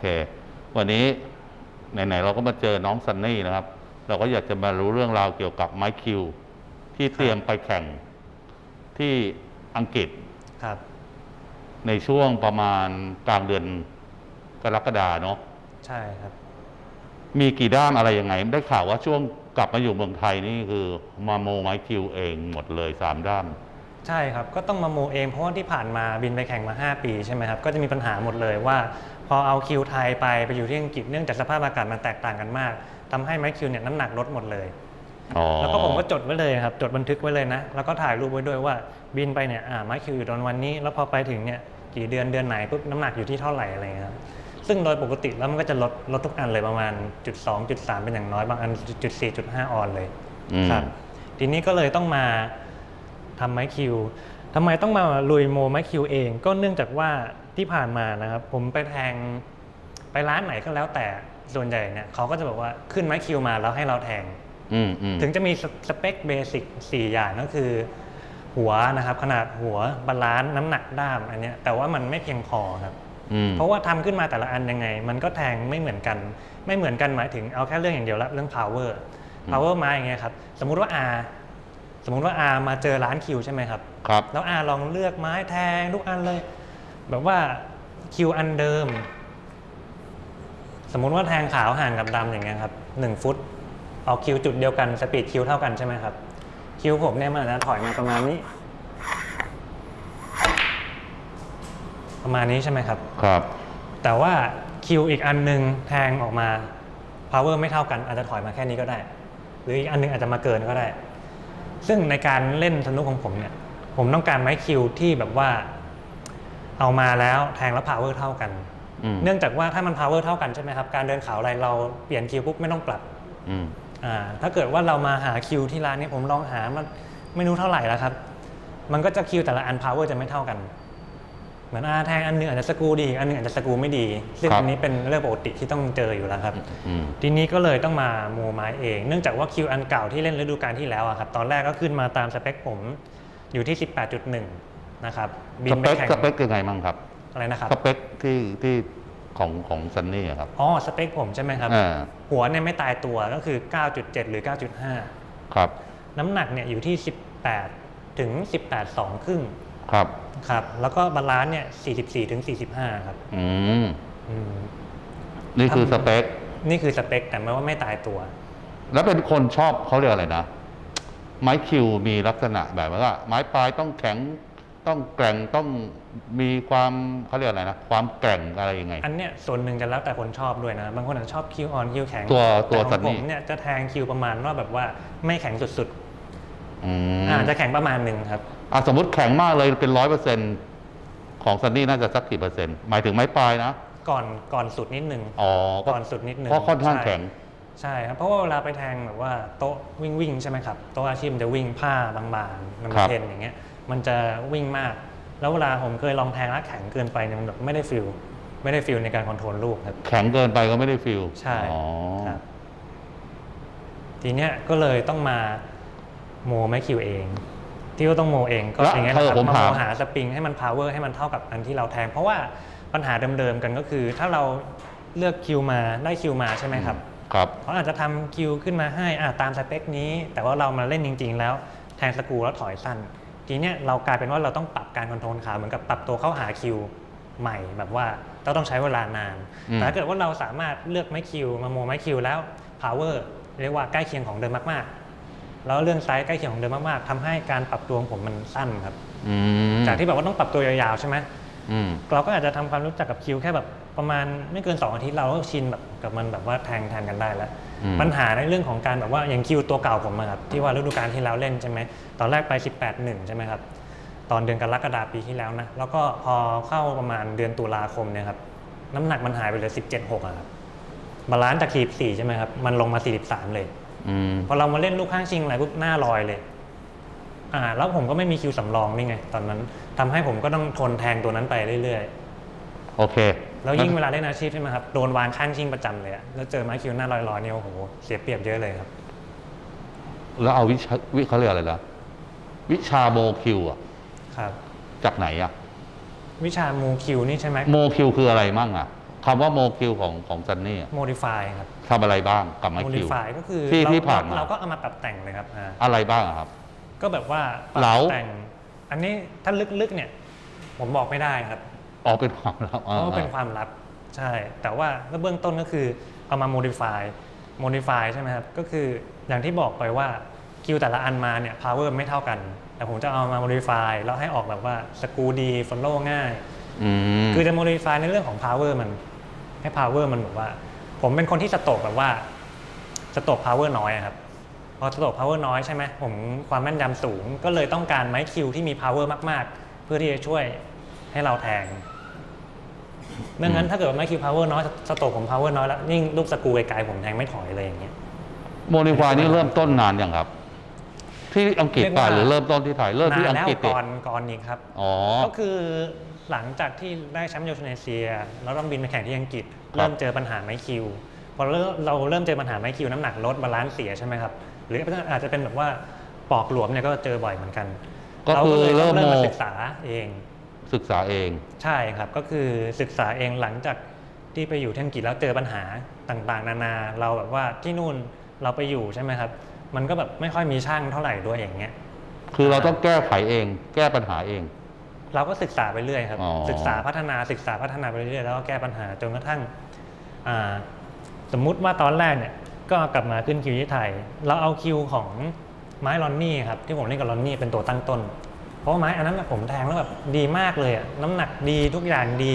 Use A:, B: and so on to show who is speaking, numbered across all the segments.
A: เค
B: วั
A: นนี้ไหนๆเราก็มาเจอน้องซันนี่นะครับ เราก็อยากจะมารู้เรื่องราวเกี่ยวกับไมค์คิว ที่เตรียมไปแข่งที่อังกฤษ
B: ครับ
A: ในช่วงประมาณกลางเดือนกรกฎาเนาะ
B: ใช่ครับ
A: มีกี่ด้ามอะไรยังไง ได้ข่าวว่าช่วงกลับมาอยู่เมืองไทยนี่คือมาโมไมค์คิวเองหมดเลยสามด้าม
B: ใช่ครับ ก็ต้องมาโมเองเพราะว่าที่ผ่านมาบินไปแข่งมา 5 ปีใช่ไหมครับ ก็จะมีปัญหาหมดเลยว่า พอเอาคิวไทยไปไปอยู่ที่อังกฤษเนื่องจากสภาพอากาศมันแตกต่างกันมากทำให้ไมค์คิวเนี่ยน้ำหนักลดหมดเลย
A: อ๋อ
B: แล้วก็ผมก็จดไว้เลยครับจดบันทึกไว้เลยนะ แล้วก็ถ่ายรูปไว้ด้วยว่าบินไปเนี่ยอ่าไมค์คิวอยู่ตอนวันนี้ แล้วพอไปถึงเนี่ยกี่เดือนเดือนไหนปุ๊บน้ำหนักอยู่ที่เท่าไหร่อะไรเงี้ยครับซึ่งโดยปกติแล้วมันก็จะลดลดทุกอันเลยประมาณจุดสองจุดสามเป็นอย่างน้อยบางอันจุดสี่จุดห้าออนเลย
A: อืม
B: ครับทีนี้ก็เลยต้องมาทำไม้คิวทำไมต้องมาลุยโมไม้คิวเอง ก็เนื่องจากว่า ที่ผ่านมานะครับ ผมไปแทงไปร้านไหนก็แล้วแต่ส่วนใหญ่เนี่ยเขาก็จะบอกว่าขึ้นไม้คิวมาแล้วให้เราแทง
A: อืมอืม
B: ถึงจะมีสสเปคเบสิก4อย่างก็คือ หัวนะครับ ขนาดหัวบาลานซ์น้ำหนักด้ามอันเนี้ยแต่ว่ามันไม่เพียงพอครับ
A: อืม
B: เพราะว่าทำขึ้นมาแต่ละอันยังไง มันก็แทงไม่เหมือนกัน ไม่เหมือนกันหมายถึงเอาแค่เรื่องอย่างเดียวละเรื่อง power power มาอย่างเงี้ยครับสมมุติว่า R สมมุติว่า R มาเจอร้านคิวใช่ไหมครับ
A: ครับ
B: แล้ว R ลองเลือกไม้แทงทุกอันเลย แบบว่าคิวอันเดิม สมมุติว่าแทงขาวห่างกับดำอย่างเงี้ยครับหนึ่งฟุตเอาคิวจุดเดียวกันสปีดคิวเท่ากันใช่ไหมครับ คิวผมเนี่ยมันอาจจะถอยมาประมาณนี้ ประมาณนี้ใช่ไหมครับ
A: ครับ
B: แต่ว่าคิวอีกอันหนึงแทงออกมา power ไม่เท่ากันอาจจะถอยมาแค่นี้ก็ได้ หรืออีกอันหนึงอาจจะมาเกินก็ได้ ซึ่งในการเล่นสนุกของผมเนี่ย ผมต้องการไม้คิวที่แบบว่า เอามาแล้วแทงแล้ว power เท่ากัน
A: อืม
B: เนื่องจากว่าถ้ามัน power เท่ากันใช่ไหมครับการเดินเขาอะไรเราเปลี่ยนคิวปุ๊บไม่ต้องปรับ
A: อืม
B: อ่าถ้าเกิดว่าเรามาหาคิวที่ร้านนี้ผมลองหามันไม่รู้เท่าไหร่แล้วครับ มันก็จะคิวแต่ละอัน power จะไม่เท่ากัน เหมือนอาแทงอันหนึงอาจจะสกรูดีอีกอันหนึงอาจจะสกรูไม่ดี ซึ่ง
A: ครับ
B: อันนี้เป็นเรื่องปกติที่ต้องเจออยู่แล้วครับ
A: อืม
B: ทีนี้ก็เลยต้องมาโมไม้เอง เนื่องจากว่าคิวอันเก่าที่เล่นฤดูกาลที่แล้วอะครับ ตอนแรกก็ขึ้นมาตามสเปคผมอยู่ที่ 18.1 นะครับบิ
A: ส
B: น
A: เป
B: ไป
A: ค
B: แข่ง
A: สเปคยังไงมั่งครับ
B: อะไรนะครับ
A: สเปคที่ที่ของของซันนี่อะครับ
B: อ๋อสเปคผมใช่ไหมครับ
A: อ่า
B: หัวเนี่ยไม่ตายตัวก็คือ 9.7 หรือ 9.5
A: ครับ
B: น้ำหนักเนี่ยอยู่ที่ 18 ถึง 18 2 ครึ่ง
A: ครับ
B: ครับแล้วก็บาลานซ์เนี่ย 44 ถึง 45 ครับ
A: อืม
B: อืม
A: นี่คือ
B: ทำ
A: สเปค
B: นี่คือสเปคแต่ไม่ว่าไม่ตายตัว
A: แล้วเป็นคนชอบเขาเรียกอะไรนะ ไม้คิวมีลักษณะแบบว่า ไม้ปลายต้องแข็ง ต้องแกร่งต้องมีความเขาเรียกอะไรนะความแกร่งอะไรยังไง
B: อันเนี้ยส่วนหนึ่งจะแล้วแต่คนชอบด้วยนะ บางคนอาจจะชอบคิวอ่อนคิวแข็ง
A: ตัวตัว
B: แของ
A: สัน
B: ผ
A: นี่
B: มเนี่ยจะแทงคิวประมาณว่าแบบว่าไม่แข็งสุด
A: อืม
B: ๆอาจจะแข็งประมาณหนึ่งครับ
A: อะสมมติแข็งมากเลยเป็นร้อยเปอร์เซ็นของซันนี่น่าจะสักกี่เปอร์เซ็นต์หมายถึงไม้ปลายนะ
B: ก่อนก่อนสุดนิดนึง
A: อ๋อก็
B: ก่อนสุดนิดนึง
A: เพราะค่อนข้าง
B: ใช่
A: แข็ง
B: ใช่ครับเพราะว่าเวลาไปแทงแบบว่าโต๊ะวิ่งวิ่งๆใช่ไหมครับโต๊ะอาชีพมันจะวิ่งผ้าบางๆมัน
A: ครับ
B: เทนอย่างเงี้ย มันจะวิ่งมาก แล้วเวลาผมเคยลองแทงแล้วแข็งเกินไปเนี่ยมันแบบไม่ได้ฟิลไม่ได้ฟิลในการคอนโทรลลูกครับ
A: แข็งเกินไปก็ไม่ได้ฟิล
B: ใช่
A: อ๋อ
B: ครับทีเนี้ยก็เลยต้องมาโมไม่คิวเอง ที่ว่าต้องโมเองก็
A: แล้ว
B: อย่างเงี้ย
A: เอ
B: นะ
A: อ
B: ครับ
A: ผม
B: มา
A: ถาม
B: โมหาสปริงให้มัน power ให้มันเท่ากับอันที่เราแทง เพราะว่าปัญหาเดิมๆกันก็คือ ถ้าเราเลือกคิวมาได้คิวมาใช่ไหมครับ
A: ครับ
B: เขาอาจจะทำคิวขึ้นมาให้อ่าตามสเปคนี้ แต่ว่าเรามาเล่นจริง ๆ แล้วแทงสกรูแล้วถอยสั้น ทีเนี้ยเรากลายเป็นว่าเราต้องปรับการคอนโทรลขาเหมือนกับปรับตัวเข้าหาคิวใหม่แบบว่าเราต้องใช้เวลานาน
A: อืม
B: แต่ถ้าเกิดว่าเราสามารถเลือกไม้คิว มาโมไม้คิวแล้ว power เรียกว่าใกล้เคียงของเดิมมากๆ แล้วเรื่องไซส์ใกล้เคียงของเดิมมากๆทำให้การปรับตัวของผมมันสั้นครับ
A: อืม
B: จากที่แบบว่าต้องปรับตัวยาวๆใช่ไหม
A: อืม
B: เราก็อาจจะทำความรู้จักกับคิวแค่แบบประมาณไม่เกิน2อาทิตย์เราก็ชินแบบกับมันแบบว่าแทงแทนกันได้แล้ว
A: อืม
B: ปัญหาในเรื่องของการแบบว่าอย่างคิวตัวเก่าผมอะครับที่ว่าฤดูกาลที่แล้วเล่นใช่ไหมตอนแรกไป 18-1 ใช่ไหมครับตอนเดือนกรกฎาปีที่แล้วนะแล้วก็พอเข้าประมาณเดือนตุลาคมเนี่ยครับน้ำหนักมันหายไปเหลือ 17-6อะครับบาลานซ์จาก44ใช่ไหมครับมันลงมา 43 เลย
A: อืม
B: พอเรามาเล่นลูกข้างชิงอะไรปุ๊บหน้าลอยเลยอ่าแล้วผมก็ไม่มีคิวสำรองนี่ไง ตอนนั้นทำให้ผมก็ต้องทนแทงตัวนั้นไปเรื่อยๆ
A: โอเค
B: แล้วยิ่งเวลาเล่นอาชีพใช่ไหมครับโดนวางข้างชิงประจำเลยอะแล้วเจอไม้คิวหน้าลอยๆเนี่ยโอ้โหเสียเปรียบเยอะเลยครับ
A: แล้วเอาวิชาวิเขาเรียกอะไรล่ะวิชาโมคิวอะ
B: ครับ
A: จากไหนอะ
B: วิชามูคิวนี่ใช่ไหม
A: โมคิวคืออะไรมั่งอะคำว่าโมคิวของของซันนี่อะ
B: โมดิฟายครับ
A: ทำอะไรบ้างกับไม
B: โมดิ
A: คิว
B: ฟายก็คือ
A: ที่
B: เร
A: ที่ผ่านมา
B: เราก็เอามาปรับแต่งเลยครับอ่า
A: อะไรบ้างอะครับ
B: ก็แบบว่าปรับ
A: เหลา
B: แต่ง อันนี้ถ้าลึกๆเนี่ย ผมบอกไม่ได้ครับ
A: ออกเป็นความลับ
B: เพราะว่าเป็นความลับใช่ แต่ว่าเบื้องต้นก็คือเอามา modify modify ใช่ไหมครับ ก็คืออย่างที่บอกไปว่าคิวแต่ละอันมาเนี่ย power ไม่เท่ากัน แต่ผมจะเอามา modify แล้วให้ออกแบบว่าสกรูดี follow ง่าย
A: อืม
B: คือจะ modify ในเรื่องของ power มันให้ power มันแบบว่า ผมเป็นคนที่สโตกแบบว่าสโตก power น้อยอะครับ พอสโตก power น้อยใช่ไหมผมความแม่นยำสูง ก็เลยต้องการไม้คิวที่มี power มาก ๆ เพื่อที่จะช่วยให้เราแทง ไม่งั้นถ้าเกิดว่าไม้คิว power น้อยสโตกผม power น้อยแล้วยิ่งลูกสกรูไกลๆผมแทงไม่ถอยเลยอย่างเงี้ย
A: โมดิฟายนี่เริ่มต้นนานยังครับ ที่อังกฤษ
B: เรียก
A: ป่ะ
B: ว่า
A: หรือเริ่มต้นที่ไทยเริ่มที่
B: นาน
A: อัง
B: แล้ว
A: กฤษดิ
B: ก่อนก่อนอีกครับ
A: อ๋อ
B: ก็คือหลังจากที่ได้แชมป์โยชนเอเชียแล้วต้องบินไปแข่งที่อังกฤษ
A: ครับ
B: เริ่มเจอปัญหาไม้คิวพอเริ่มเราเริ่มเจอปัญหาไม้คิวน้ำหนักลดบาลานซ์เสียใช่ไหมครับ หรืออาจจะเป็นแบบว่าปอกหลวมเนี่ยก็เจอบ่อยเหมือนกัน
A: ก็
B: เรา
A: คื
B: ก็
A: อ
B: เลยต้
A: เริ่
B: อ
A: ม
B: งเริ่ม
A: โม
B: มาศึกษาเอง
A: ศึกษาเอง
B: ใช่ครับก็คือศึกษาเองหลังจากที่ไปอยู่ที่อังกฤษแล้วเจอปัญหาต่างๆ นานาเราแบบว่าที่นู่นเราไปอยู่ใช่ไหมครับ มันก็แบบไม่ค่อยมีช่างเท่าไหร่ด้วยอย่างเงี้ย
A: คือเราต้องแก้ไขเอง แก้ปัญหาเอง
B: เราก็ศึกษาไปเรื่อยครับ
A: อ๋อ
B: ศึกษาพัฒนาศึกษาพัฒนาไปเรื่อยแล้วก็แก้ปัญหาจนกระทั่งอ่าสมมุติว่าตอนแรกเนี่ยก็กลับมาขึ้นคิวที่ไทย เราเอาคิวของไม้ลอนนี่ครับที่ผมเล่นกับลอนนี่เป็นตัวตั้งต้นเพ ราะไม้อันนั้นนะผมแทงแล้วแบบดีมากเลยอะน้ำหนักดีทุกอย่างดี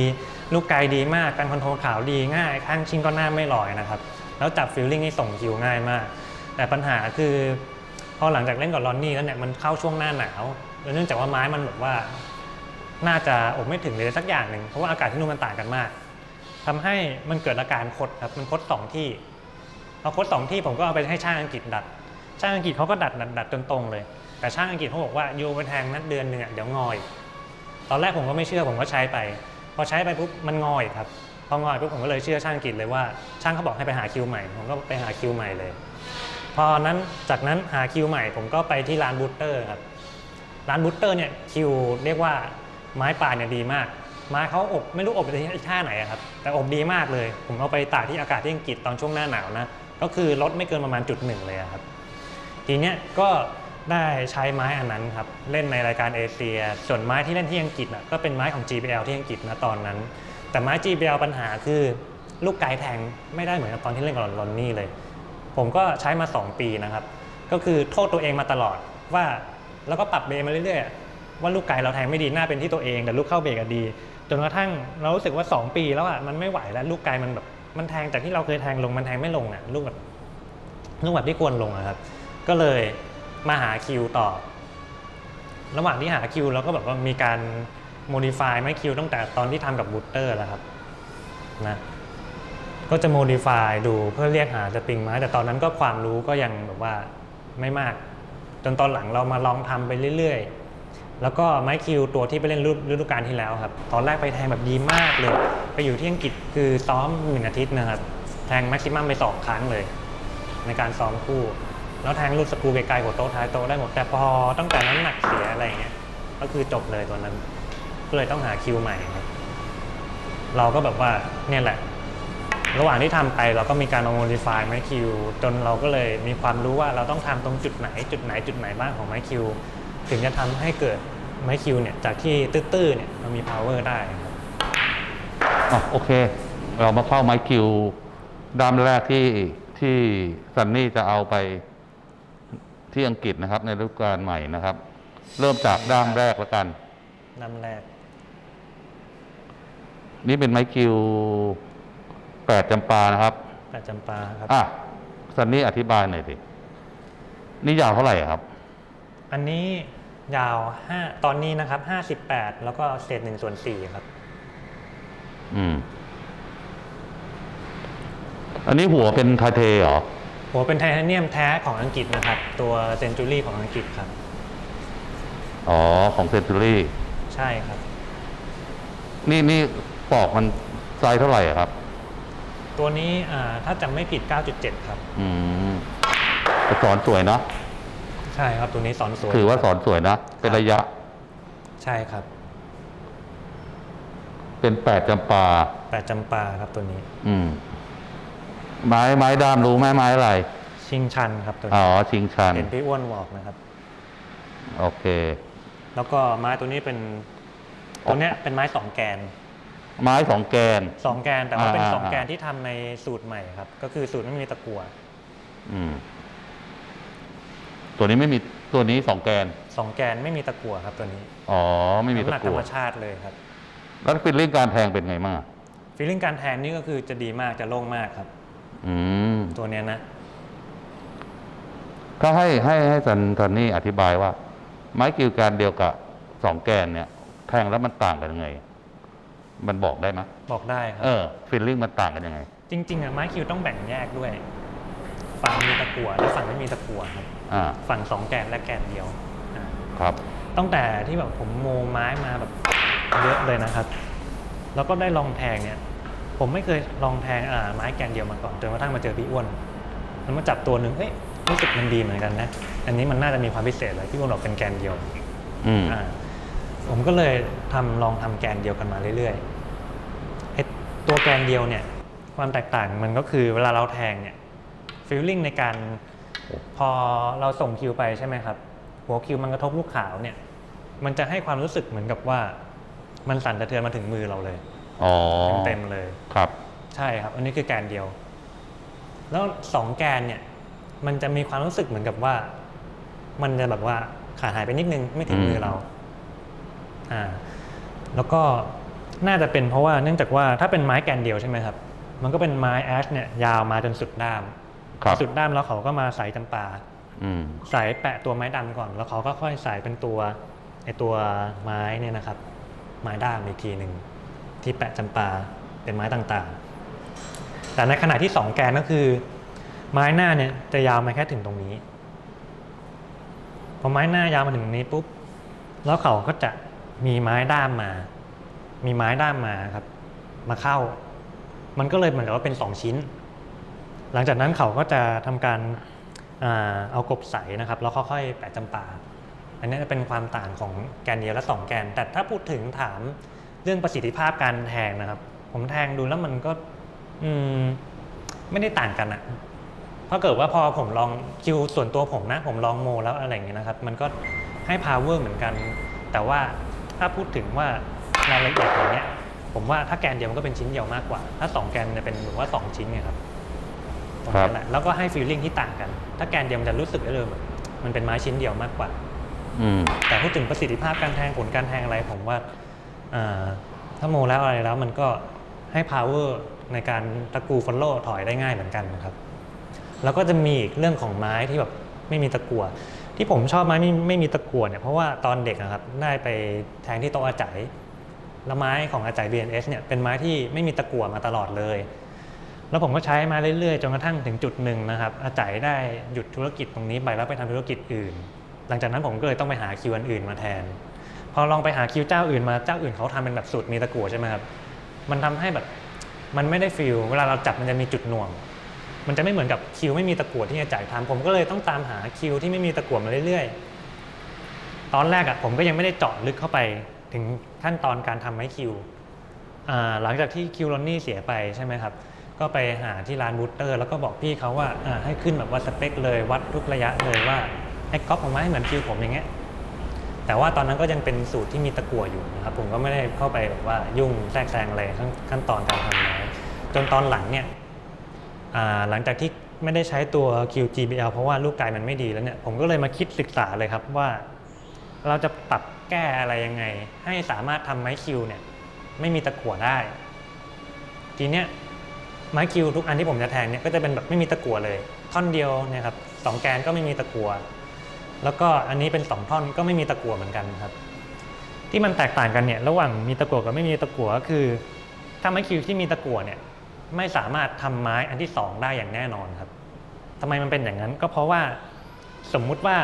B: ลูกไกลดีมากการคอนโทรลขาวดีง่ายข้างชิงก็หน้าไม่ลอยนะครับ แล้วจับฟิลลิ่งนี่ส่งคิวง่ายมาก แต่ปัญหาคือพอหลังจากเล่นกับลอนนี่แล้วเนี่ยมันเข้าช่วงหน้าหนาวแล้วเนื่องจากว่าไม้มันแบบว่า น่าจะอบไม่ถึงเลยสักอย่างหนึ่งเพราะว่าอากาศที่นู่นมันต่างกันมากทำให้มันเกิดอาการคดครับมันคดสองที่เอาคดสองที่ผมก็เอาไปให้ช่างอังกฤษดัดช่างอังกฤษเขาก็ดัดดัดดัดจนตรงเลย แต่ช่างอังกฤษเขาบอกว่าโยไปแทงนัดเดือนหนึ่งอเดี๋ยวงอย ตอนแรกผมก็ไม่เชื่อผมก็ใช้ไป พอใช้ไปปุ๊บมันงอยครับพองอยปุ๊บผมก็เลยเชื่อช่างอังกฤษเลยว่าช่างเขาบอกให้ไปหาคิวใหม่ ผมก็ไปหาคิวใหม่เลย พอนั้นจากนั้นหาคิวใหม่ ผมก็ไปที่ร้านบูตเตอร์ครับร้านบูตเตอร์เนี่ยคิวเรียกว่าไม้ป่าเนี่ยดีมากไม้เขาอบไม่รู้อบไปที่ท่าไหนครับ แต่อบดีมากเลย ผมเอาไปตากที่อากาศที่อังกฤษตอนช่วงหน้าหนาวนะก็คือลดไม่เกินประมาณจุดหนึ่งเลยครับ ทีเนี้ยก็ ได้ใช้ไม้อันนั้นครับ เล่นในรายการเอเชีย ส่วนไม้ที่เล่นที่อังกฤษน่ะก็เป็นไม้ของ GBL ที่อังกฤษนะตอนนั้น แต่ไม้ GBL ปัญหาคือลูกไกแทงไม่ได้เหมือนตอนที่เล่นกับลอนนี่เลย ผมก็ใช้มา 2 ปีนะครับ ก็คือโทษตัวเองมาตลอดว่าแล้วก็ปรับเบรมาเรื่อยๆ ว่าลูกไก่เราแทงไม่ดีน่าเป็นที่ตัวเองแต่ลูกเข้าเบรกดี จนกระทั่งเรารู้สึกว่า 2 ปีแล้วอะมันไม่ไหวแล้วลูกไก่มันแบบมันแทงจากที่เราเคยแทงลงมันแทงไม่ลงอะลูกแบบลูกแบบที่ควรลงอะครับ ก็เลย มาหาคิวต่อ ระหว่างที่หาคิวเราก็แบบว่ามีการโมดิฟายไม่คิวตั้งแต่ตอนที่ทำกับบูตเตอร์แล้วครับนะก็จะโมดิฟายดูเพื่อเรียกหาสปริงไม้ แต่ตอนนั้นก็ความรู้ก็ยังแบบว่าไม่มาก จนตอนหลังเรามาลองทำไปเรื่อยๆ แล้วก็ไม้คิวตัวที่ไปเล่นฤฤดูกาลที่แล้วครับ ตอนแรกไปแทงแบบดีมากเลย ไปอยู่ที่อังกฤษคือซ้อมหนึ่งอาทิตย์นะครับ แทงแม็กซิมัมไปสองครั้งเลย ในการซ้อมคู่ แล้วแทงลูกสกูไกลๆหัวโต๊ะท้ายโต๊ะได้หมด แต่พอตั้งแต่น้ำหนักเสียอะไรเงี้ย ก็คือจบเลยตัวนั้น ก็เลยต้องหาคิวใหม่ครับ เราก็แบบว่าเนี่ยแหละ ระหว่างที่ทำไปเราก็มีการอาโมดิฟายไม้คิว จนเราก็เลยมีความรู้ว่าเราต้องทำตรงจุดไหน จุดไหนจุดไหนบ้างของไม้คิว ถึงจะทำให้เกิดไม้คิวเนี่ยจากที่ตื้อๆเนี่ยมันมี power ได้ครับ
A: อะโอเค เรามาเข้าไม้คิวด้ามแรกที่ที่ซันนี่จะเอาไป ที่อังกฤษนะครับ ในฤดูกาลใหม่นะครับ เริ่มจากด้ามแรกแล้วกัน
B: น้ำแรก
A: นี่เป็นไม้คิวแปดจำปานะครับ
B: แต่จำปาครับ
A: อะซันนี่อธิบายหน่อยสินี่ยาวเท่าไหร่อะครับ
B: อันนี้ยาว5ตอนนี้นะครับ58แล้วก็เศษ1ส่วน4ครับ
A: อืม อันนี้หัวเป็นไทเทเหรอ
B: หัวเป็นไทเทเนียมแท้ของอังกฤษนะครับ ตัวเซนจูรี่ของอังกฤษครับ
A: อ๋อ ของเซนตูรี่
B: ใช่ครับ
A: นี่นี่ปอกมันไซส์เท่าไหร่อะครับ
B: ตัวนี้อ่าถ้าจำไม่ผิด 9.7 ครับ
A: อืมแต่สอนสวยเนาะ
B: ใช่ครับ ตัวนี้สอนสวย
A: ถือว่าส
B: ค
A: อ
B: รับ
A: นสวยนะ เป็นระยะ
B: ใช่ครับ
A: เป็นแปดจำปา
B: แปดจำปาครับตัวนี้
A: อืม ไม้ไม้ด้ามรู้ไหมไม้อะไร
B: ชิงชันครับตัว
A: อ๋
B: นี้
A: อชิงชัน
B: เห็นพี่อ้วนบอกนะครับ
A: โอเค
B: แล้วก็ไม้ตัวนี้เป็นตัวเนี้ยเป็นไม้สองแกน
A: ไม้สองแกน
B: สองแกนแต่ว่าเป็น
A: อ่า
B: สองแกน
A: อ่า
B: ที่ทำในสูตรใหม่ครับ ก็คือสูตรไม่มีตะกั่ว
A: อืม ตัวนี้ไม่มีตัวนี้สองแกน
B: สองแกนไม่มีตะกั่วครับตัวนี้
A: อ๋อ ไม่มี
B: น้ำ
A: ตะ
B: หนักธร
A: กั่ว
B: รมชาติเลยครับ
A: แล้วฟิลลิ่งการแทงเป็นไงบ้างอะ
B: ฟีลลิ่งการแทงนี่ก็คือจะดีมากจะโล่งมากครับ
A: อืม
B: ตัวเนี้ยนะ
A: ถ้าให้ให้ให้ซันซันนี่อธิบายว่า ไม้กิวการเดียวกับสองแกนเนี่ย แทงแล้วมันต่างกันยังไง มันบอกได้ไหม
B: บอกได้ครั
A: เอบอฟิลลิ่งมันต่างกันยังไง
B: จริงๆอะไม้คิวต้องแบ่งแยกด้วย ฝั่งมีตะกั่วและฝั่งไม่มีตะกั่วครับ
A: อ่า
B: ฝั่งสองแกนและแกนเดียวอ่า
A: ครับ
B: ตั้งแต่ที่แบบผมโมไม้มาแบบเยอะเลยนะครับ แล้วก็ได้ลองแทงเนี่ย ผมไม่เคยลองแทงอ่าไม้แกนเดียวมาก่อนจนกระทั่งมาเจอพี่อ้วนแล้วมาจับตัวหนึ่งเฮ้ยรู้สึกมันดีเหมือนกันนะ อันนี้มันน่าจะมีความพิเศษเลยพี่อ้วนบอกเป็นแกนเดียว
A: อืม
B: อ่าผมก็เลยทำลองทำแกนเดียวกันมาเรื่อยๆไอตัวแกนเดียวเนี่ย ความแตกต่างมันก็คือเวลาเราแทงเนี่ยฟีลลิ่งในการพอเราส่งคิวไปใช่ไหมครับ หัวคิวมันกระทบลูกขาวเนี่ย มันจะให้ความรู้สึกเหมือนกับว่า มันสั่นสะเทือนมาถึงมือเราเลย
A: อ๋อ
B: เต็มๆเลย
A: ครับ
B: ใช่ครับ อันนี้คือแกนเดียว แล้วสองแกนเนี่ยมันจะมีความรู้สึกเหมือนกับว่า มันจะแบบว่าขาดหายไปนิดนึงไม่ถึงมือเราอ่าแล้วก็น่าจะเป็นเพราะว่าเนื่องจากว่าถ้าเป็นไม้แกนเดียวใช่ไหมครับ มันก็เป็นไม้แอชเนี่ยยาวมาจนสุดด้าม
A: ครับ
B: สุดด้ามแล้วเขาก็มาใส่จำปา
A: อืม
B: ใส่แปะตัวไม้ดำก่อน แล้วเขาก็ค่อยใส่เป็นตัวไอตัวไม้เนี่ยนะครับ ไม้ด้ามอีกทีหนึ่งที่แปะจำปาเป็นไม้ต่างๆ แต่ในขณะที่สองแกนก็คือ ไม้หน้าเนี่ยจะยาวมาแค่ถึงตรงนี้ พอไม้หน้ายาวมาถึงตรงนี้ปุ๊บ แล้วเขาก็จะมีไม้ด้ามมา มีไม้ด้ามมาครับ มาเข้า มันก็เลยเหมือนกับว่าเป็นสองชิ้น หลังจากนั้นเขาก็จะทำการเอากบใสนะครับ แล้วค่อยๆแปะจำปา อันนี้เป็นความต่างของแกนเดียวและสองแกน แต่ถ้าพูดถึงถามเรื่องประสิทธิภาพการแทงนะครับ ผมแทงดูแล้วมันก็ อืม ไม่ได้ต่างกันอะเพราะเกิดว่าพอผมลองคิวส่วนตัวผมนะ ผมลองโมแล้วอะไรอย่างเงี้ยนะครับ มันก็ให้ power เหมือนกัน แต่ว่าถ้าพูดถึงว่ารายละเอียดอย่างเนี้ย ผมว่าถ้าแกนเดียวมันก็เป็นชิ้นเดียวมากกว่า ถ้าสองแกนจะเป็นแบบว่าสองชิ้นไงครับตรงนั้นแหละแล้วก็ให้ฟีลลิ่งที่ต่างกัน ถ้าแกนเดียวมันจะรู้สึกได้เลยแบบมันเป็นไม้ชิ้นเดียวมากกว่า
A: อืม
B: แต่พูดถึงประสิทธิภาพการแทงผลการแทงอะไรผมว่าอ่าถ้าโมแล้วอะไรแล้วมันก็ ให้ power ในการตะกูฟอลโลถอยได้ง่ายเหมือนกันครับ แล้วก็จะมีอีกเรื่องของไม้ที่แบบไม่มีตะกัวที่ผมชอบไม้ไม่ไม่มีตะกัวเนี่ยเพราะว่าตอนเด็กนะครับได้ไปแทงที่โต๊ะอาจัยแล้วไม้ของอาจัย BNS เนี่ยเป็นไม้ที่ไม่มีตะกัวมาตลอดเลย แล้วผมก็ใช้มาเรื่อยๆจนกระทั่งถึงจุดหนึ่งนะครับอาจัยได้หยุดธุรกิจตรงนี้ไปแล้วไปทำธุรกิจอื่น หลังจากนั้นผมก็เลยต้องไปหาคิวอันอื่นมาแทน พอลองไปหาคิวเจ้าอื่นมาเจ้าอื่นเขาทำเป็นแบบสูตรมีตะกัวใช่ไหมครับ มันทำให้แบบมันไม่ได้ฟิลเวลาเราจับมันจะมีจุดหน่วง มันจะไม่เหมือนกับคิวไม่มีตะกั่วที่อาจ่ายทำผมก็เลยต้องตามหาคิวที่ไม่มีตะกั่วมาเรื่อยๆ ตอนแรกอะผมก็ยังไม่ได้เจาะลึกเข้าไปถึงขั้นตอนการทำไม้คิวหลังจากที่คิวลอนนี่เสียไปใช่ไหมครับ ก็ไปหาที่ร้านบูสเตอร์ แล้วก็บอกพี่เขาว่าให้ขึ้นแบบว่าสเปคเลยวัดทุกระยะเลยว่าให้ก๊อปออกมาให้เหมือนคิวผมอย่างเงี้ย แต่ว่าตอนนั้นก็ยังเป็นสูตรที่มีตะกั่วอยู่นะครับผมก็ไม่ได้เข้าไปแบบว่ายุ่งแทรกแซงอะไรขั้นขั้นตอนการทำไม้จนตอนหลังเนี่ยหลังจากที่ไม่ได้ใช้ตัว QGBL เพราะว่าลูกกายมันไม่ดีแล้วเนี่ยผมก็เลยมาคิดศึกษาเลยครับว่า เราจะปรับแก้อะไรยังไง ให้สามารถทำไม้คิวเนี่ยไม่มีตะกั่วได้ ทีเนี้ยไม้คิวทุกอันที่ผมจะแทงเนี่ยก็จะเป็นแบบไม่มีตะกั่วเลย ท่อนเดียวเนี่ยครับสองแกนก็ไม่มีตะกั่ว แล้วก็อันนี้เป็นสองท่อนก็ไม่มีตะกั่วเหมือนกันครับ ที่มันแตกต่างกันเนี่ยระหว่างมีตะกั่วกับไม่มีตะกั่วก็คือ ถ้าไม้คิวที่มีตะกั่วเนี่ยไม่สามารถทำไม้อันที่สองได้อย่างแน่นอนครับทำไมมันเป็นอย่างนั้น ก็เพราะว่าสมมุติว่า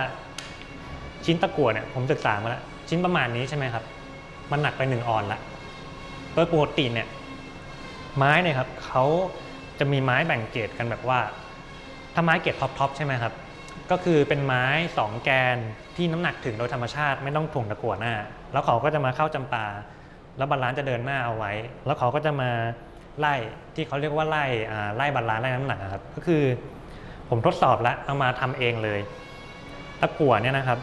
B: ชิ้นตะกั่วเนี่ยผมศึกษามาแล้วชิ้นประมาณนี้ใช่ไหมครับ มันหนักไปหนึ่งออนละโดยปกติเนี่ยไม้เนี่ยครับเขาจะมีไม้แบ่งเกรดกันแบบว่าถ้าไม้เกรดท็อปทอปใช่ไหมครับ ก็คือเป็นไม้สองแกนที่น้ำหนักถึงโดยธรรมชาติไม่ต้องถ่วงตะกั่วหน้า แล้วเขาก็จะมาเข้าจำปา แล้วบาลานซ์จะเดินหน้าเอาไว้ แล้วเขาก็จะมาไล่ที่เขาเรียกว่าไล่ไล่บาลานซ์ไล่น้ำหนักครับก็คือผมทดสอบแล้วเอามาทำเองเลย ตะกั่วเนี่ยนะครับ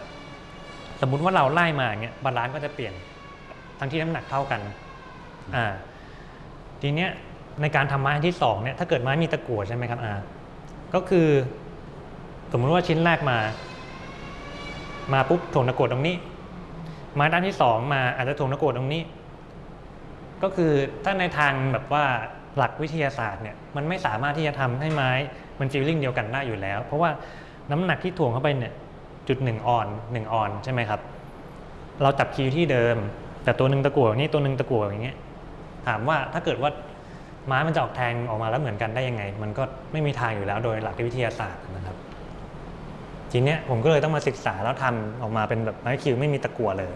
B: สมมุติว่าเราไล่มาอย่างเงี้ยบาลานซ์ก็จะเปลี่ยนทั้งที่น้ำหนักเท่ากันอ่าทีเนี้ยในการทำไม้ที่สองเนี่ยถ้าเกิดไม้มีตะกั่วใช่ไหมครับอ่าก็คือ สมมุติว่าชิ้นแรกมา มาปุ๊บถ่วงตะกั่วตรงนี้ไม้ด้านที่สองมาอาจจะถ่วงตะกั่วตรงนี้ ก็คือถ้าในทางแบบว่าหลักวิทยาศาสตร์เนี่ยมันไม่สามารถที่จะทำให้ไม้มันฟีลลิ่งเดียวกันได้อยู่แล้ว เพราะว่าน้ำหนักที่ถ่วงเข้าไปเนี่ยจุดหนึ่งออนหนึ่งออนใช่ไหมครับ เราจับคิวที่เดิม แต่ตัวหนึ่งตะกั่วอย่างนี้ตัวหนึ่งตะกั่วอย่างเงี้ยถามว่าถ้าเกิดว่าไม้มันจะออกแทงออกมาแล้วเหมือนกันได้ยังไง มันก็ไม่มีทางอยู่แล้วโดยหลักวิทยาศาสตร์นะครับ ทีเนี้ยผมก็เลยต้องมาศึกษาแล้วทำออกมาเป็นแบบไม้คิวไม่มีตะกั่วเลย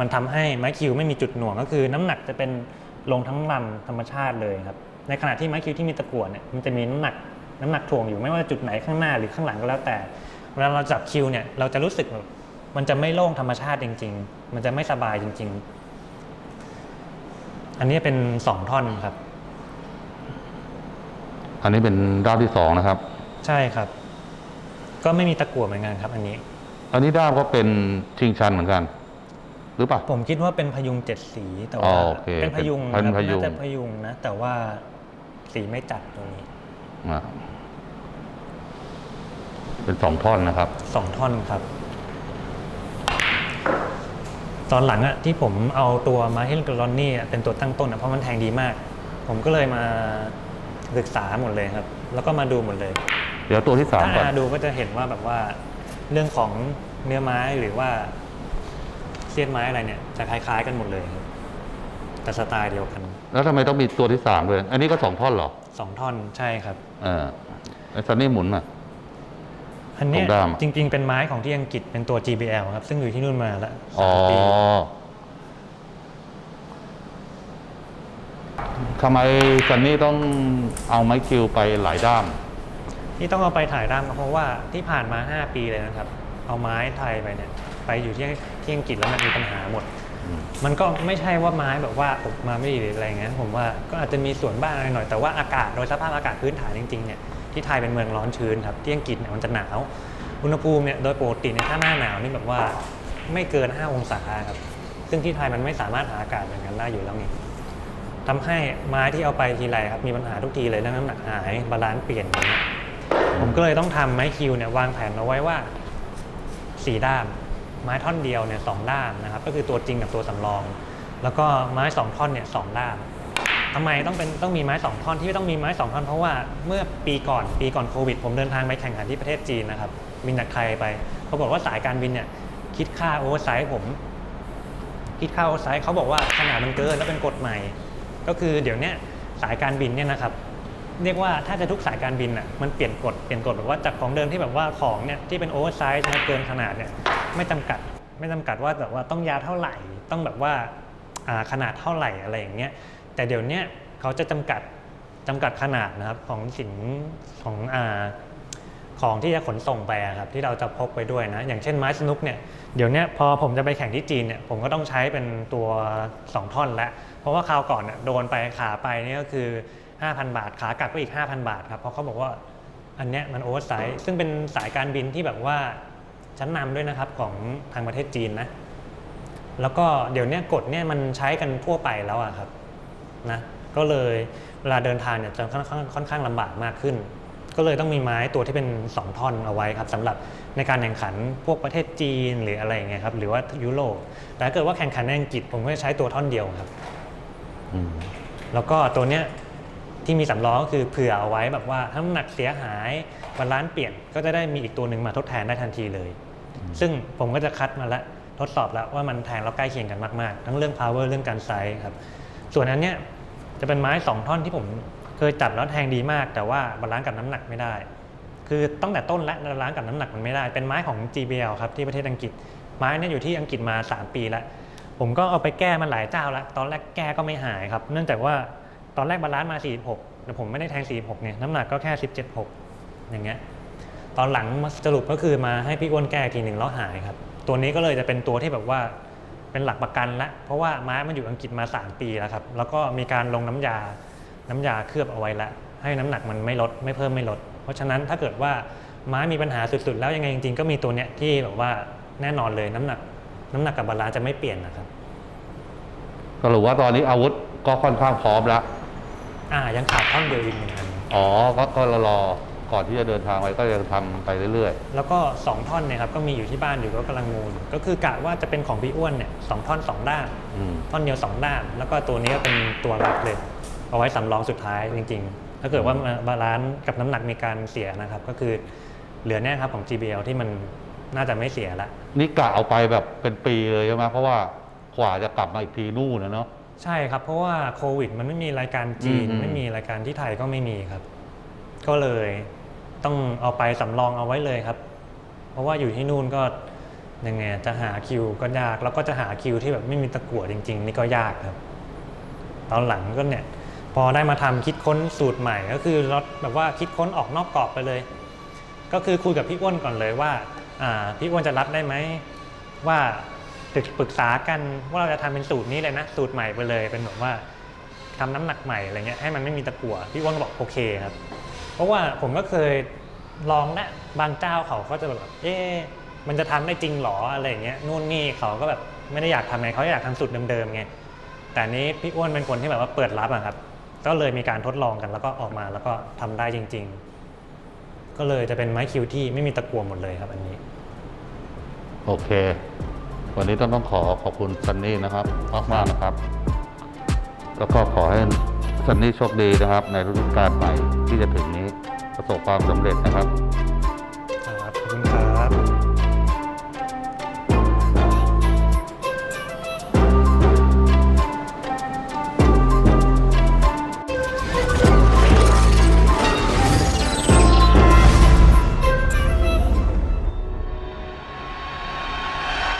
B: มันทำให้ไม้คิวไม่มีจุดหน่วงก็คือ น้ำหนักจะเป็นลงทั้งลำธรรมชาติเลยครับในขณะที่ไม้คิวที่มีตะกั่วเนี่ยมันจะมีน้ำหนักน้ำหนักถ่วงอยู่ไม่ว่าจุดไหนข้างหน้าหรือข้างหลังก็แล้วแต่เวลาเราจับคิวเนี่ยเราจะรู้สึกแบบมันจะไม่โล่งธรรมชาติจริง ๆ มันจะไม่สบายจริง ๆ อันนี้เป็นสองท่อนครับ
A: อันนี้เป็นด้ามที่สองนะครับ
B: ใช่ครับ ก็ไม่มีตะกั่วเหมือนกันครับ อันนี้
A: อันนี้ด้ามก็เป็นชิงชันเหมือนกัน หรือเปล่า
B: ผมคิดว่าเป็นพยุงเจ็ดสีแต่
A: อ๋
B: ว่า
A: อโอเค
B: เป็นพยุง
A: เป็น
B: ครับ
A: พยุง
B: น่าจะพยุงนะ แต่ว่าสีไม่จัดตรงนี้
A: อะเป็นสองท่อนนะครับ
B: สองท่อนครับ ตอนหลังอะที่ผมเอาตัวมาเฮลกรอนนี่เป็นตัวตั้งต้นอะเพราะมันแทงดีมาก ผมก็เลยมาศึกษาหมดเลยครับ แล้วก็มาดูหมดเลย
A: เดี๋ยวตัวที่สามก่อน
B: ถ้าดูก็จะเห็นว่าแบบว่าเรื่องของเนื้อไม้หรือว่าเสี้ยนไม้อะไรเนี่ยจะคล้ายๆกันหมดเลยครับแต่สไตล์เดียวกัน
A: แล้วทำไมต้องมีตัวที่สามด้วย อันนี้ก็สองท่อนเหรอ
B: สองท่อนใช่ครับ
A: เออไอ้ซันนี่หมุนอะ
B: อันเนี้ย
A: ของด้าม
B: จริง ๆ เป็นไม้ของที่อังกฤษเป็นตัว GBL ครับ ซึ่งอยู่ที่นู่นมาแล้ว
A: อ๋อ
B: สามปี
A: ทำไมซันนี่ต้องเอาไม้คิวไปหลายด้าม
B: ที่ต้องเอาไปถ่ายด้ามก็เพราะว่าที่ผ่านมา 5 ปีเลยนะครับ เอาไม้ไทยไปเนี่ยไปอยู่ที่ที่อังกฤษแล้วมันมีปัญหาหมด
A: มั
B: นก็ไม่ใช่ว่าไม้แบบว่าออกมาไม่ดีหรืออะไรเงี้ยผมว่าก็อาจจะมีส่วนบ้างอะไรหน่อยแต่ว่าอากาศโดยสภาพอากาศพื้นฐานจริงๆเนี่ยที่ไทยเป็นเมืองร้อนชื้นครับที่อังกฤษเนี่ยมันจะหนาว อุณหภูมิเนี่ยโดยปกติเนี่ยถ้าหน้าหนาวนี่แบบว่าไม่เกิน 5 องศาครับซึ่งที่ไทยมันไม่สามารถหาอากาศอย่างนั้นได้อยู่แล้วนี่ทำให้ไม้ที่เอาไปทีไรครับมีปัญหาทุกทีเลยเรื่องน้ำหนักหายบาลานซ์เปลี่ยนอย่างเงี้ย ผมก็เลยต้องทำไม้คิวเนี่ยวางแผนเอาไว้ว่าสี่ด้าม ไม้ท่อนเดียวเนี่ยสองด้ามนะครับ ก็คือตัวจริงกับตัวสำรอง แล้วก็ไม้สองท่อนเนี่ยสองด้ามทำไมต้องเป็นต้องมีไม้สองท่อนที่ต้องมีไม้สองท่อนเพราะว่าเมื่อปีก่อนปีก่อนโควิด ผมเดินทางไปแข่งขันที่ประเทศจีนนะครับบินจากไทยไปปรากฏว่าสายการบินเนี่ยคิดค่าโอเวอร์ไซส์ผม คิดค่าโอเวอร์ไซส์เขาบอกว่าขนาดมันเกินแล้วเป็นกฎใหม่ ก็คือเดี๋ยวเนี้ยสายการบินเนี่ยนะครับ เรียกว่าถ้าจะทุกสายการบินอะมันเปลี่ยนกฎเปลี่ยนกฎแบบว่าจากของเดิมที่แบบว่าของเนี่ยที่เป็นโอเวอร์ไซส์เกินขนาดเนี่ยไม่จำกัดไม่จำกัดว่าแบบว่าต้องยาวเท่าไหร่ต้องแบบว่าขนาดเท่าไหร่อะไรอย่างเงี้ยแต่เดี๋ยวนี้เขาจะจำกัดจำกัดขนาดนะครับของสินของอ่าของที่จะขนส่งไปครับที่เราจะพกไปด้วยนะ อย่างเช่นไม้สนุกเนี่ยเดี๋ยวนี้พอผมจะไปแข่งที่จีนเนี่ยผมก็ต้องใช้เป็นตัว 2 ท่อนแล้วเพราะว่าคราวก่อนเนี่ยโดนไปขาไปนี่ก็คือ 5,000 บาท ขากลับก็อีก 5,000 บาทครับ เพราะเขาบอกว่าอันเนี้ยมันโอเวอร์ไซส์ซึ่งเป็นสายการบินที่แบบว่าชั้นนำด้วยนะครับของทางประเทศจีนนะ แล้วก็เดี๋ยวเนี้ยกฎเนี่ยมันใช้กันทั่วไปแล้วอะครับนะก็เลยเวลาเดินทางเนี่ยจะค่อนข้างค่อนข้างลำบากมากขึ้น ก็เลยต้องมีไม้ตัวที่เป็น 2 ท่อนเอาไว้ครับสำหรับในการแข่งขันพวกประเทศจีนหรืออะไรอย่างเงี้ยครับหรือว่ายุโรปแต่ถ้าเกิดว่าแข่งขันในอังกฤษผมก็จะใช้ตัวท่อนเดียวครับ
A: อืม
B: แล้วก็ตัวเนี้ย ที่มีสำรองก็คือเผื่อเอาไว้แบบว่าถ้าน้ำหนักเสียหายบาลานซ์เปลี่ยนก็จะได้มีอีกตัวหนึ่งมาทดแทนได้ทันทีเลย ซึ่งผมก็จะคัดมาแล้วทดสอบแล้วว่ามันแทงแล้วใกล้เคียงกันมากๆ ทั้งเรื่อง power เรื่องการไซส์ครับ ส่วนอันเนี้ยจะเป็นไม้ 2 ท่อนที่ผมเคยจับแล้วแทงดีมาก แต่ว่าบาลานซ์กับน้ำหนักไม่ได้ คือตั้งแต่ต้นและบาลานซ์กับน้ำหนักมันไม่ได้ เป็นไม้ของ GBL ครับที่ประเทศอังกฤษ ไม้เนี่ยอยู่ที่อังกฤษมา 3 ปีแล้ว ผมก็เอาไปแก้มันหลายเจ้าแล้ว ตอนแรกแก้ก็ไม่หายครับ เนื่องจากว่า ตอนแรกบาลานซ์มา 46 แต่ผมไม่ได้แทง 46เนี่ยน้ำหนักก็แค่ 17.6 อย่างเงี้ยตอนหลังมาสรุปก็คือมาให้พี่อ้วนแก้ทีหนึ่งแล้วหายครับ ตัวนี้ก็เลยจะเป็นตัวที่แบบว่าเป็นหลักประกันละเพราะว่าไม้มันอยู่อังกฤษมา 3 ปีแล้วครับแล้วก็มีการลงน้ำยาน้ำยาเคลือบเอาไว้ละให้น้ำหนักมันไม่ลดไม่เพิ่มไม่ลด เพราะฉะนั้นถ้าเกิดว่าไม้มีปัญหาสุดๆ แล้วยังไงจริงๆก็มีตัวเนี้ยที่แบบว่าแน่นอนเลยน้ำหนัก น้ำหนักกับบาลานซ์จะไม่เปลี่ยนนะครับ
A: สรุปว่าตอนนี้อาวุธก็ค่อนข้างพร้อมแล้ว
B: อ่ายังขาดท่อนเดียวอีกหนึ่งอัน
A: อ๋อก็ก็รอก่อนที่จะเดินทางไปก็ยังทำไปเรื่อย
B: แล้วก็ 2 ท่อนเนี่ยครับก็มีอยู่ที่บ้านอยู่ก็กำลังงูอยู่ก็คือกะว่าจะเป็นของพี่อ้วนเนี่ยสองท่อน 2 ด้าน
A: ๆอืม
B: ท่อนเดียว 2 ด้าน แล้วก็ตัวนี้ก็เป็นตัวรับเลย เอาไว้สำรองสุดท้ายจริงๆ ถ้าเกิดว่าบาลานซ์กับน้ำหนักมีการเสียนะครับ ก็คือเหลือเนี่ยครับของ GBL ที่มันน่าจะไม่เสียละ
A: นี่กะเอาไปแบบเป็นปีเลยใช่ไหมเพราะว่ากว่าจะกลับมาอีกทีนู่นนะเนาะ
B: ใช่ครับ เพราะว่าโควิด มันไม่มีรายการจีน
A: อืม
B: ไม่มีรายการที่ไทยก็ไม่มีครับ ก็เลยต้องเอาไปสำรองเอาไว้เลยครับ เพราะว่าอยู่ที่นู่นก็ยังไงจะหาคิวก็ยาก แล้วก็จะหาคิวที่แบบไม่มีตะกั่วจริง ๆ นี่ก็ยากครับ ตอนหลังก็เนี่ย พอได้มาทำคิดค้นสูตรใหม่ก็คือเราแบบว่าคิดค้นออกนอกกรอบไปเลย ก็คือคุยกับพี่อ้วนก่อนเลยว่าอ่าพี่อ้วนจะรับได้ไหมว่า ปรึกปรึกษากันว่าเราจะทำเป็นสูตรนี้เลยนะ สูตรใหม่ไปเลยเป็นแบบว่าทำน้ำหนักใหม่อะไรเงี้ยให้มันไม่มีตะกั่วพี่อ้วนก็บอกโอเคครับ เพราะว่าผมก็เคยลองนะบางเจ้าเขาก็จะแบบเอ๊มันจะทำได้จริงหรออะไรเงี้ยนู่นนี่เขาก็แบบไม่ได้อยากทำไงเขาอยากทำสูตรเดิมๆไงแต่นี้พี่อ้วนเป็นคนที่แบบว่าเปิดรับอะครับ ก็เลยมีการทดลองกันแล้วก็ออกมาแล้วก็ทำได้จริง ๆ ก็เลยจะเป็นไม้คิวที่ไม่มีตะกั่วหมดเลยครับอันนี้
A: โอเค วันนี้ต้องต้องขอขอบคุณซันนี่นะครับมากมากๆนะครับ แล้วก็ขอให้ซันนี่โชคดีนะครับ ในฤดูกาลใหม่ที่จะถึงนี้ประสบความสำเร็จนะครับ